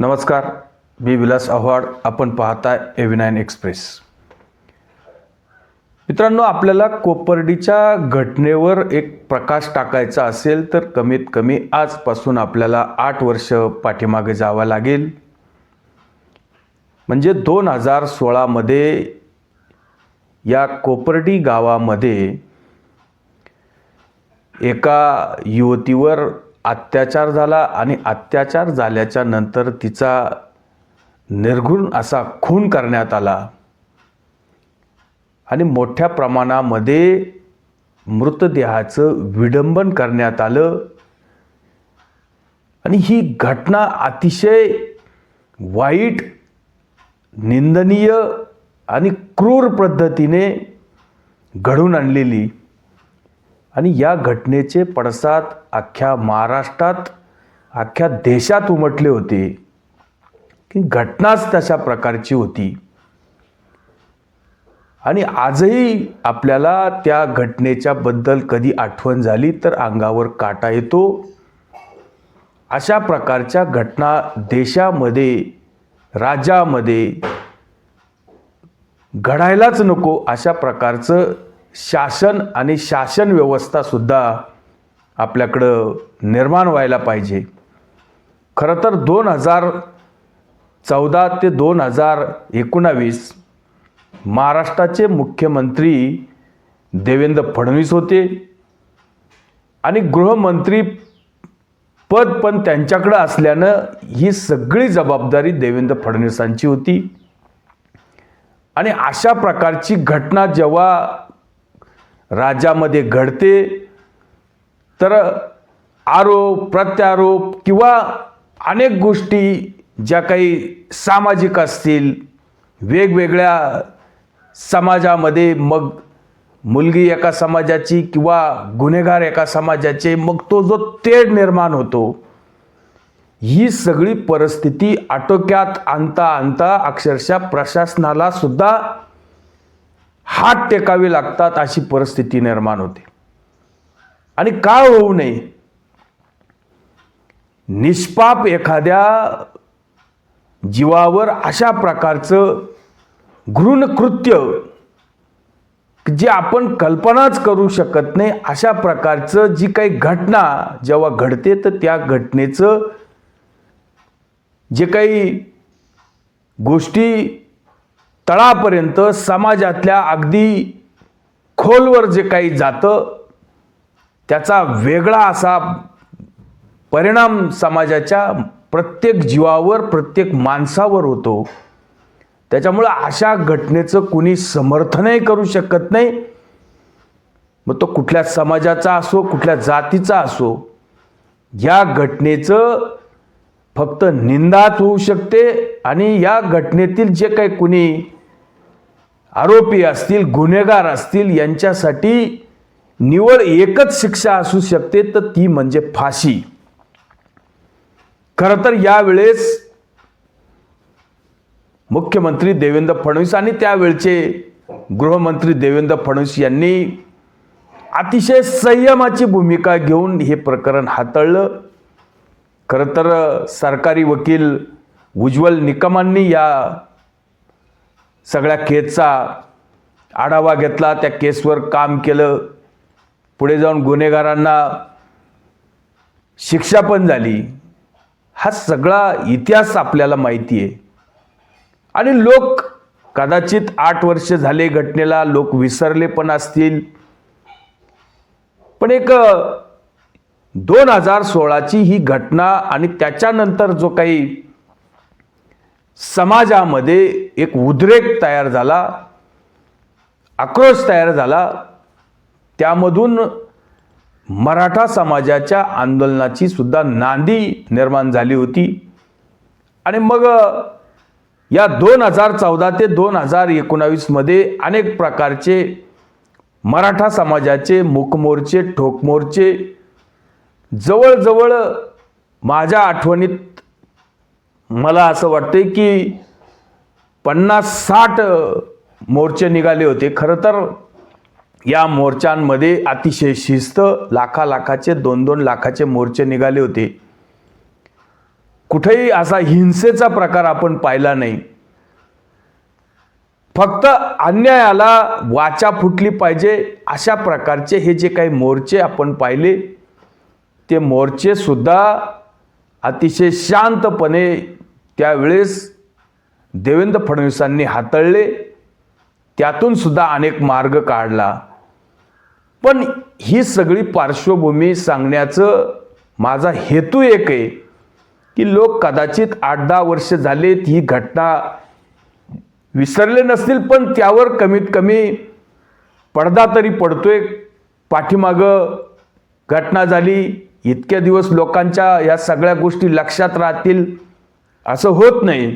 नमस्कार मी विलास आव्हाड. आपण पाहताय एव्ही नाईन एक्सप्रेस मित्रांनो आपल्याला कोपर्डीच्या घटनेवर एक प्रकाश टाकायचा असेल तर कमीत कमी आजपासून आपल्याला आठ वर्ष पाठीमागे जावं लागेल. म्हणजे दोन हजार सोळामध्ये या कोपर्डी गावामध्ये एका युवतीवर अत्याचार झाला आणि अत्याचार झाल्याच्यानंतर तिचा निर्घुण असा खून करण्यात आला. आणि मोठ्या प्रमाणामध्ये मृतदेहाचं विडंबन करण्यात आलं. आणि ही घटना अतिशय वाईट निंदनीय आणि क्रूर पद्धतीने घडून आणलेली. आणि या घटनेचे पडसाद अख्ख्या महाराष्ट्रात अख्ख्या देशात उमटले होते. की घटनाच तशा प्रकारची होती. आणि आजही आपल्याला त्या घटनेच्या बद्दल कधी आठवण झाली तर अंगावर काटा येतो. अशा प्रकारच्या घटना देशामध्ये राज्यामध्ये घडायलाच नको अशा प्रकारचं शासन आणि शासन व्यवस्थासुद्धा आपल्याकडं निर्माण व्हायला पाहिजे. खरं तर दोन हजार चौदा ते दोन हजार एकोणावीस महाराष्ट्राचे मुख्यमंत्री देवेंद्र फडणवीस होते आणि गृहमंत्री पद पण त्यांच्याकडं असल्यानं ही सगळी जबाबदारी देवेंद्र फडणवीसांची होती. आणि अशा प्रकारची घटना जेव्हा राज्यामध्ये घडते तर आरोप प्रत्यारोप किंवा अनेक गोष्टी ज्या काही सामाजिक असतील वेगवेगळ्या समाजामध्ये मग मुलगी एका समाजाची किंवा गुन्हेगार एका समाजाचे मग तो जो तेढ निर्माण होतो ही सगळी परिस्थिती आटोक्यात आणता आणता अक्षरशः प्रशासनाला सुद्धा हात टेकावे लागतात अशी परिस्थिती निर्माण होते. आणि का होऊ नये. निष्पाप एखाद्या जीवावर अशा प्रकारचं घृणकृत्य जे आपण कल्पनाच करू शकत नाही अशा प्रकारचं जी काही घटना जेव्हा घडते तर त्या घटनेचं जे काही गोष्टी तळापर्यंत समाजातल्या अगदी खोलवर जे काही जातं त्याचा वेगळा असा परिणाम समाजाच्या प्रत्येक जीवावर प्रत्येक माणसावर होतो. त्याच्यामुळं अशा घटनेचं कुणी समर्थनही करू शकत नाही. मग तो कुठल्या समाजाचा असो कुठल्या जातीचा असो या घटनेचं फक्त निंदाच होऊ शकते आणि या घटनेतील जे काही कुणी आरोपी असतील गुन्हेगार असतील यांच्यासाठी निवड एकच शिक्षा असू शकते तर ती म्हणजे फाशी. खरं तर यावेळेस मुख्यमंत्री देवेंद्र फडणवीस आणि त्यावेळचे गृहमंत्री देवेंद्र फडणवीस यांनी अतिशय संयमाची भूमिका घेऊन हे प्रकरण हाताळलं. खरं तर सरकारी वकील उज्ज्वल निकमांनी या सगळ्या केसचा आढावा घेतला त्या केसवर काम केलं. पुढे जाऊन गुन्हेगारांना शिक्षा पण झाली. हा सगळा इतिहास आपल्याला माहिती आहे आणि लोक कदाचित आठ वर्ष झाले घटनेला लोक विसरले पण असतील. पण एक दोन हजार सोळाची ही घटना आणि त्याच्यानंतर जो काही समाजामध्ये एक उद्रेक तयार झाला आक्रोश तयार झाला. त्यामधून मराठा समाजाच्या आंदोलनाची सुद्धा नांदी निर्माण झाली होती. आणि मग या दोन हजार चौदा ते दोन हजार एकोणावीसमध्ये अनेक प्रकारचे मराठा समाजाचे मूकमोर्चे ठोकमोर्चे जवळजवळ माझ्या आठवणीत मला असं वाटतंय की पन्नास साठ मोर्चे निघाले होते. खरं तर या मोर्चांमध्ये अतिशय शिस्त लाखा लाखाचे दोन दोन लाखाचे मोर्चे निघाले होते. कुठेही असा हिंसेचा प्रकार आपण पाहिला नाही. फक्त अन्यायाला वाचा फुटली पाहिजे अशा प्रकारचे हे जे काही मोर्चे आपण पाहिले ते मोर्चेसुद्धा अतिशय शांतपणे त्यावेळेस देवेंद्र फडणवीसांनी हाताळले. त्यातून सुद्धा अनेक मार्ग काढला. पण ही सगळी पार्श्वभूमी सांगण्याचं माझा हेतू एक आहे की लोक कदाचित आठ दहा वर्ष झालेत ही घटना विसरले नसतील पण त्यावर कमीत कमी पडदा तरी पडतोय. पाठीमागं घटना झाली इतक्या दिवस लोकांच्या या सगळ्या गोष्टी लक्षात राहतील. असं होत नाही.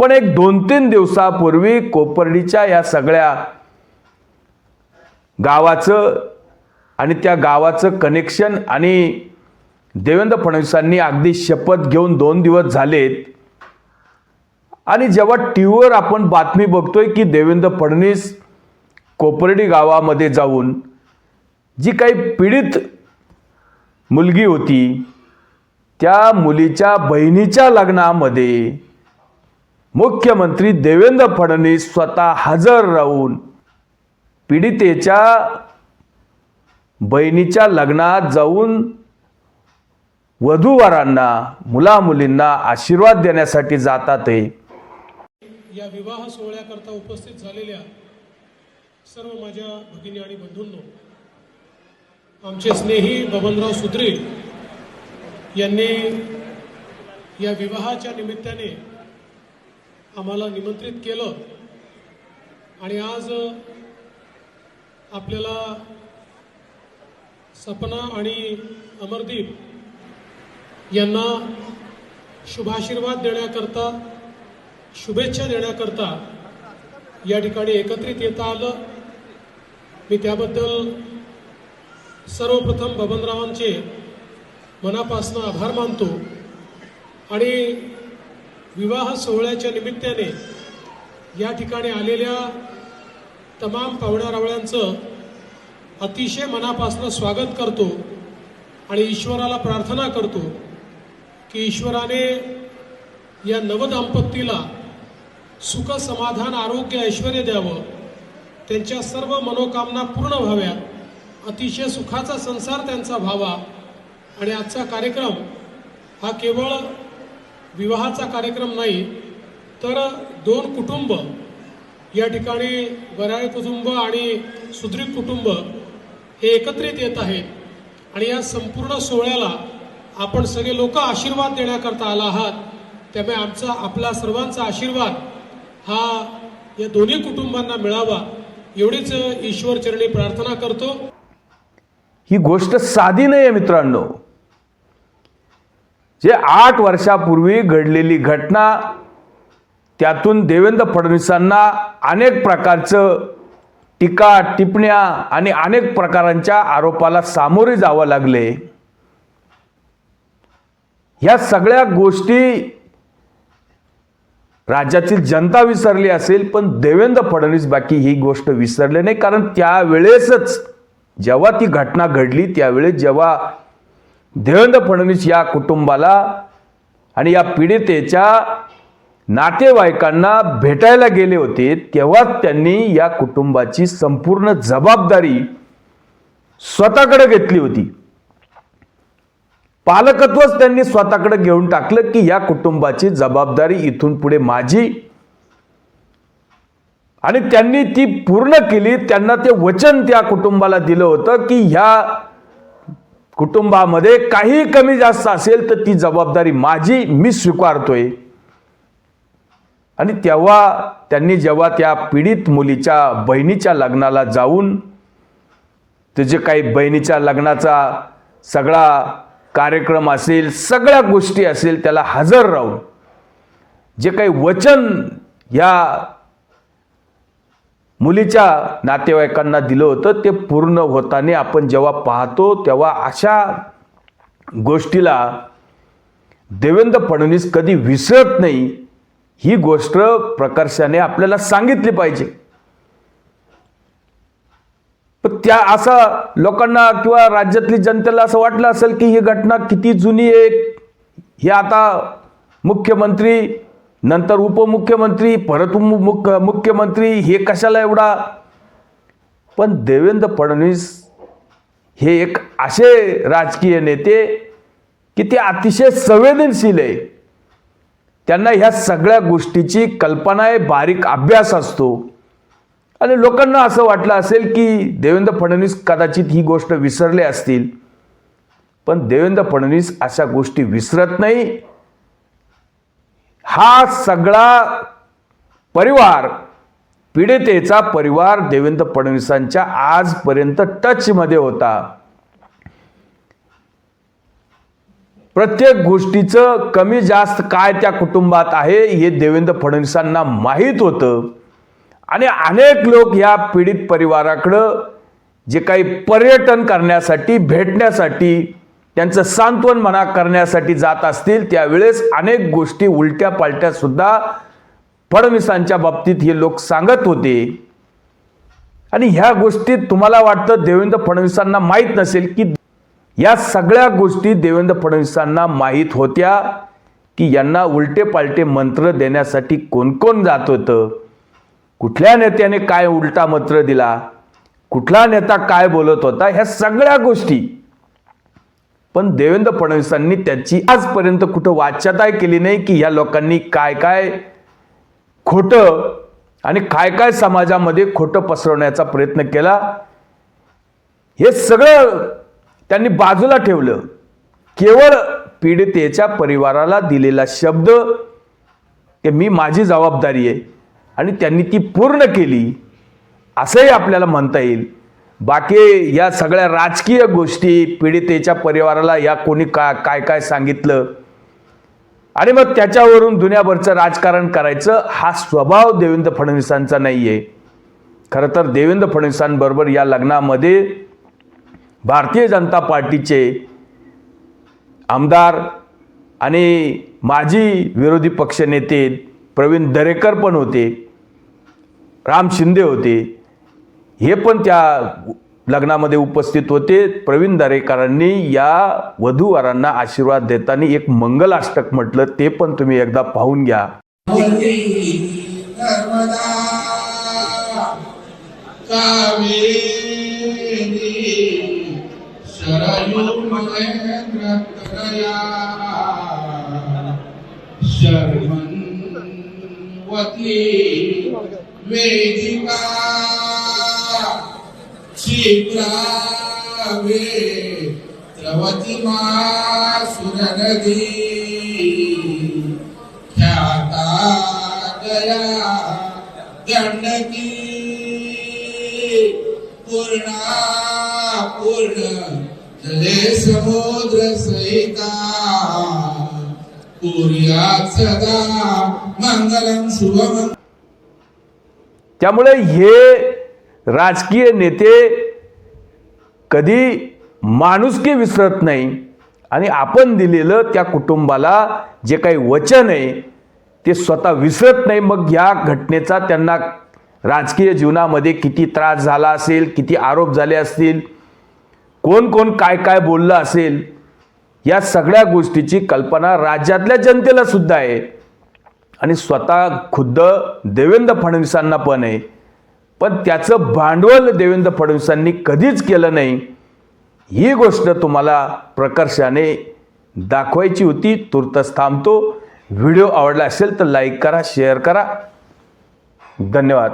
पण एक दोन तीन दिवसापूर्वी कोपर्डीच्या या सगळ्या गावाचं आणि त्या गावाचं कनेक्शन आणि देवेंद्र फडणवीसांनी अगदी शपथ घेऊन दोन दिवस झालेत. आणि जेव्हा टी व्हीवर आपण बातमी बघतोय की देवेंद्र फडणवीस कोपर्डी गावामध्ये जाऊन जी काही पीडित मुलगी होती त्या मुलीच्या बहिणीच्या लग्नामध्ये मुख्यमंत्री देवेंद्र फडणवीस स्वतः हजर राहून पीडितेच्या बहिणीच्या लग्नात जाऊन वधूवरांना मुला मुलींना आशीर्वाद देण्यासाठी जातात या विवाह सोहळ्याकरता उपस्थित झालेल्या सर्व माझ्या भगिनी आणि बंधूंनो आमचे स्नेही बबनराव सुद्रे यांनी या विवाहाच्या निमित्ताने आम्हाला निमंत्रित केलं. आणि आज आपल्याला सपना आणि अमरदीप यांना शुभाशीर्वाद देण्याकरता शुभेच्छा देण्याकरता या ठिकाणी एकत्रित येता आलं. मी त्याबद्दल सर्वप्रथम बबनरावांचे मनापासून आभार मानतो. आणि विवाह सोहळ्याच्या निमित्ताने या ठिकाणी आलेल्या तमाम पाहुण्यारावळ्यांचं अतिशय मनापासून स्वागत करतो आणि ईश्वराला प्रार्थना करतो की ईश्वराने या नवदाम्पत्तीला सुख समाधान आरोग्य ऐश्वर द्यावं. त्यांच्या सर्व मनोकामना पूर्ण व्हाव्यात. अतिशय सुखाचा संसार त्यांचा व्हावा. आणि आजचा कार्यक्रम हा केवळ विवाहाचा कार्यक्रम नाही तर दोन कुटुंब या ठिकाणी वराळे कुटुंब आणि सुदृढ कुटुंब हे एकत्रित येत आहेत आणि या संपूर्ण सोहळ्याला आपण सगळे लोक आशीर्वाद देण्याकरता आला आहात. त्यामुळे आमचा आपला सर्वांचा आशीर्वाद हा या दोन्ही कुटुंबांना मिळावा एवढीच ईश्वर चरणी प्रार्थना करतो. ही गोष्ट साधी नाही आहे मित्रांनो. जे आठ वर्षापूर्वी घडलेली घटना त्यातून देवेंद्र फडणवीसांना अनेक प्रकारचं टीका टिपण्या आणि अनेक प्रकारांच्या आरोपाला सामोरे जावं लागले. ह्या सगळ्या गोष्टी राज्यातील जनता विसरली असेल पण देवेंद्र फडणवीस बाकी ही गोष्ट विसरले नाही कारण त्यावेळेसच जेव्हा ती घटना घडली त्यावेळेस जेव्हा देवेंद्र फडणवीस या कुटुंबाला आणि या पीडितेच्या नातेवाईकांना भेटायला गेले होते तेव्हाच त्यांनी या कुटुंबाची संपूर्ण जबाबदारी स्वतःकडे घेतली होती. पालकत्वच त्यांनी स्वतःकडे घेऊन टाकलं की या कुटुंबाची जबाबदारी इथून पुढे माझी. आणि त्यांनी ती पूर्ण केली त्यांना ते वचन त्या कुटुंबाला दिलं होतं की ह्या कुटुंबामध्ये काही कमी जास्त असेल तर ती जबाबदारी माझी मी स्वीकारतोय. आणि तेव्हा त्यांनी जेव्हा त्या पीडित मुलीच्या बहिणीच्या लग्नाला जाऊन ते जे काही बहिणीच्या लग्नाचा सगळा कार्यक्रम असेल सगळ्या गोष्टी असेल त्याला हजर राहून जे काही वचन या मुलीच्या नातेवाईकांना दिलं होतं. ते पूर्ण होताना आपण जेव्हा पाहतो तेव्हा अशा गोष्टीला देवेंद्र फडणवीस कधी विसरत नाही. ही गोष्ट प्रकर्षाने आपल्याला सांगितली पाहिजे. पण त्या असं लोकांना किंवा राज्यातली जनतेला असं वाटलं असेल की ही घटना किती जुनी आहे. हे आता मुख्यमंत्री नंतर उपमुख्यमंत्री परत मुख मुख्यमंत्री हे कशाला एवढा? पण देवेंद्र फडणवीस हे एक असे राजकीय नेते की ते अतिशय संवेदनशील आहे. त्यांना ह्या सगळ्या गोष्टीची कल्पना आहे बारीक अभ्यास असतो. आणि लोकांना असं वाटलं असेल की देवेंद्र फडणवीस कदाचित ही गोष्ट विसरले असतील. पण देवेंद्र फडणवीस अशा गोष्टी विसरत नाही. हा सगळा परिवार पीडितेचा परिवार देवेंद्र फडणवीसांच्या आजपर्यंत टचमध्ये होता. प्रत्येक गोष्टीचं कमी जास्त काय त्या कुटुंबात आहे हे देवेंद्र फडणवीसांना माहीत होतं. आणि अनेक लोक या पीडित परिवाराकडं जे काही पर्यटन करण्यासाठी भेटण्यासाठी त्यांचं सांत्वन म्हणा करण्यासाठी जात असतील त्यावेळेस अनेक गोष्टी उलट्या पालट्या सुद्धा फडणवीसांच्या बाबतीत हे लोक सांगत होते. आणि ह्या गोष्टीत तुम्हाला वाटतं देवेंद्र फडणवीसांना माहीत नसेल की या सगळ्या गोष्टी देवेंद्र फडणवीसांना माहीत होत्या की यांना उलटे पालटे मंत्र देण्यासाठी कोण कोण जात होतं? कुठल्या नेत्याने काय उलटा मंत्र दिला? कुठला नेता काय बोलत होता? ह्या सगळ्या गोष्टी पण देवेंद्र फडणवीसांनी त्याची आजपर्यंत कुठं वाच्यताय केली नाही की ह्या लोकांनी काय काय खोटं आणि काय काय समाजामध्ये खोटं पसरवण्याचा प्रयत्न केला? हे सगळं त्यांनी बाजूला ठेवलं. केवळ पीडितेच्या परिवाराला दिलेला शब्द की मी माझी जबाबदारी आहे आणि त्यांनी ती पूर्ण केली असंही आपल्याला म्हणता येईल. बाकी या सगळ्या राजकीय गोष्टी पीडितेच्या परिवाराला या कोणी का काय काय सांगितलं? आणि मग त्याच्यावरून दुनियाभरचं राजकारण करायचं हा स्वभाव देवेंद्र फडणवीसांचा नाही आहे खरं तर देवेंद्र फडणवीसांबरोबर या लग्नामध्ये भारतीय जनता पार्टीचे आमदार आणि माजी विरोधी पक्षनेते प्रवीण दरेकर पण होते राम शिंदे होते हे पण त्या लग्नामध्ये उपस्थित होते. प्रवीण दरेकरांनी या वधूवरांना आशीर्वाद देताना एक मंगलाष्टक म्हटलं ते पण तुम्ही एकदा पाहून घ्या. नर्मदा क्षिप्रावे द्रवती मा सुरनदी ख्याता दया गंडकी पूर्णा पूर्ण जले समुद्र सहिता। पुर्यात सदा मंगलम शुभम त्यामुळे हे राजकीय नेते कधी माणुसकी विसरत नाही. आणि आपण दिलेलं त्या कुटुंबाला जे काही वचन आहे ते स्वतः विसरत नाही. मग या घटनेचा त्यांना राजकीय जीवनामध्ये किती त्रास झाला असेल किती आरोप झाले असतील कोण कोण काय काय बोललं असेल या सगळ्या गोष्टीची कल्पना राज्यातल्या जनतेला सुद्धा आहे. आणि स्वतः खुद्द देवेंद्र फडणवीसांना पण आहे. पण त्याचं भांडवल देवेंद्र फडणवीसांनी कधीच केलं नाही. ही गोष्ट तुम्हाला प्रकर्षाने दाखवायची होती. तुर्तच थांबतो. व्हिडिओ आवडला असेल तर लाईक करा शेअर करा. धन्यवाद.